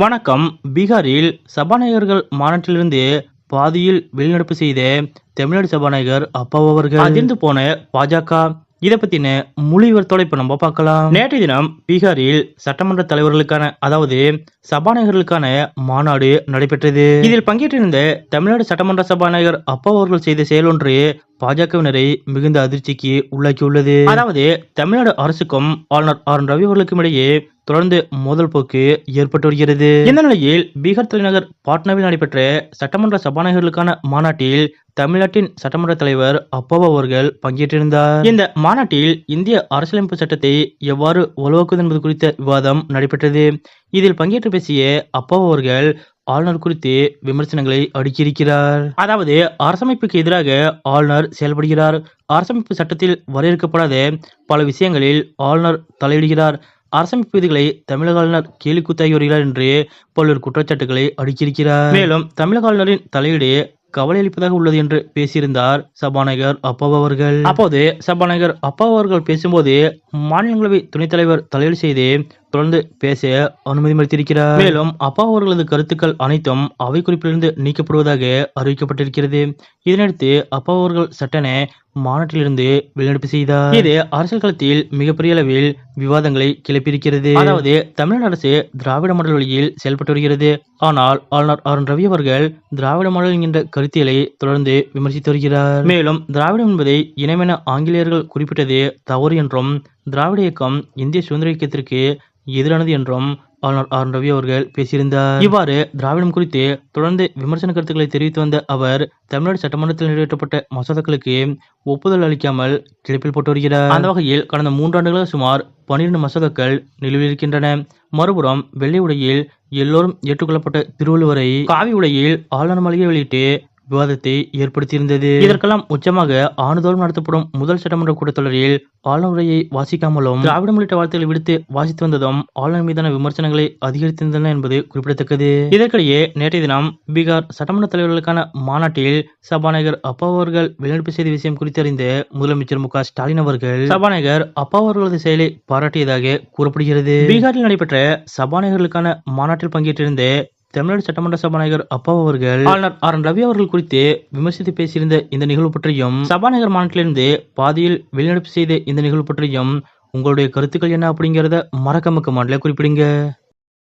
வணக்கம். பீகாரில் சபாநாயகர்கள் மாநாட்டிலிருந்து பாதியில் வெளிநடப்பு செய்த தமிழ்நாடு சபாநாயகர் அப்பாவு அவர்கள். அதிர்ந்து போன பாஜக. இதை பத்தின முழு விவரத்தோட இப்ப நம்ம பார்க்கலாம். நேற்றைய தினம் பீகாரில் சட்டமன்ற தலைவர்களுக்கான அதாவது சபாநாயகர்களுக்கான மாநாடு நடைபெற்றது. இதில் பங்கேற்றிருந்த தமிழ்நாடு சட்டமன்ற சபாநாயகர் அப்பா அவர்கள் செய்த செயலொன்று பாஜகவினரை மிகுந்த அதிர்ச்சிக்கு உள்ளாக்கியுள்ளது. அதாவது தமிழ்நாடு அரசுக்கும் ஆளுநர் ஆர் என் ரவி அவர்களுக்கும் இடையே தொடர்ந்து மோதல் போக்கு ஏற்பட்டு வருகிறது. இந்த நிலையில் பீகார் தலைநகர் பாட்னாவில் நடைபெற்ற சட்டமன்ற சபாநாயகர்களுக்கான மாநாட்டில் தமிழ்நாட்டின் சட்டமன்ற தலைவர் அப்பாவா அவர்கள் பங்கேற்றிருந்தார். இந்த மாநாட்டில் இந்திய அரசியலமைப்பு சட்டத்தை எவ்வாறு உருவாக்குவது என்பது குறித்த விவாதம் நடைபெற்றது. இதில் பங்கேற்று பேசிய அப்பாவு அவர்கள் ஆளுநர் குறித்து விமர்சனங்களை அடுக்கியிருக்கிறார். அதாவது அரசமைப்புக்கு எதிராக ஆளுநர் செயல்படுகிறார். அரசமைப்பு சட்டத்தில் வரையறுக்கப்படாத பல விஷயங்களில் ஆளுநர் தலையிடுகிறார். அரசமைப்பு விதிகளை தமிழக ஆளுநர் கேலிக்கூத்தாகி வருகிறார் என்று பல்வேறு குற்றச்சாட்டுகளை அடுக்கியிருக்கிறார். மேலும் தமிழக ஆளுநரின் தலையீடு கவலை அளிப்பதாக உள்ளது என்று பேசியிருந்தார் சபாநாயகர் அப்பாவு அவர்கள். அப்போது சபாநாயகர் அப்பாவு அவர்கள் பேசும்போது மாநிலங்களவை துணைத் தலைவர் தலையீடு செய்து தொடர்ந்து பேச அனுமதி மறுத்திருக்கிறார் மேலும் அப்பா அவர்களது கருத்துக்கள் அனைத்தும் அவை குறிப்பிலிருந்து நீக்கப்படுவதாக அறிவிக்கப்பட்டிருக்கிறது. இதனையடுத்து அப்பா அவர்கள் சட்டன மாநாட்டிலிருந்து வெளிநடப்பு செய்தார். இது அரசியல் களத்தில் மிகப்பெரிய அளவில் விவாதங்களை கிளப்பியிருக்கிறது. அதாவது தமிழ்நாடு அரசு திராவிட மாடல் வழியில் செயல்பட்டு வருகிறது. ஆனால் ஆளுநர் அருண் ரவி அவர்கள் திராவிட மாடல் என்கின்ற கருத்தியலை தொடர்ந்து விமர்சித்து வருகிறார். மேலும் திராவிடம் என்பதை இனமென ஆங்கிலேயர்கள் குறிப்பிட்டது தவறு என்றும் திராவிட இயக்கம் இந்திய சுதந்திர இயக்கத்திற்கு எதிரானது என்றும் ஆளுநர் ஆர். ரவி அவர்கள் பேசியிருந்தார். இவ்வாறு திராவிடம் குறித்து தொடர்ந்து விமர்சன கருத்துக்களை தெரிவித்து வந்த அவர் தமிழ்நாடு சட்டமன்றத்தில் நிறைவேற்றப்பட்ட மசோதாக்களுக்கு ஒப்புதல் அளிக்காமல் கிளப்பில் போட்டு வருகிறார். அந்த வகையில் கடந்த மூன்றாண்டுகளாக சுமார் பன்னிரண்டு மசோதாக்கள் நிலவில் இருக்கின்றன. மறுபுறம் வெள்ளை உடையில் எல்லோரும் ஏற்றுக்கொள்ளப்பட்ட திருவள்ளுவரை காவி உடையில் ஆளுநர் மளிகை வெளியிட்டு விவாதத்தை ஏற்படுத்தியிருந்தது. இதற்கெல்லாம் உச்சமாக ஆண்டுதோறும் நடத்தப்படும் முதல் சட்டமன்ற கூட்டத்தொடரில் ஆளுநரையை வாசிக்காமலும் திராவிடம் உள்ளிட்ட வார்த்தைகளை விடுத்து வாசித்து வந்ததும் ஆளுநர் மீதான விமர்சனங்களை அதிகரித்திருந்தன என்பது குறிப்பிடத்தக்கது. இதற்கிடையே நேற்றைய தினம் பீகார் சட்டமன்ற தலைவர்களுக்கான மாநாட்டில் சபாநாயகர் அப்பா அவர்கள் வெளிநடப்பு செய்த விஷயம் குறித்தறிந்த முதலமைச்சர் மு ஸ்டாலின் அவர்கள் சபாநாயகர் அப்பா அவர்களது செயலை பாராட்டியதாக கூறப்படுகிறது. பீகாரில் நடைபெற்ற சபாநாயகர்களுக்கான மாநாட்டில் பங்கேற்றிருந்த தமிழ்நாடு சட்டமன்ற சபாநாயகர் அப்பா அவர்கள் ஆளுநர் ஆர். என். ரவி அவர்கள் குறித்து விமர்சித்து பேசியிருந்த இந்த நிகழ்வு பற்றியும் சபாநாயகர் மாநாட்டிலிருந்து பாதியில் வெளிநடப்பு செய்த இந்த நிகழ்வு பற்றியும் உங்களுடைய கருத்துக்கள் என்ன அப்படிங்கிறத மறக்க மக்க கமெண்ட்ல குறிப்பிடுங்க.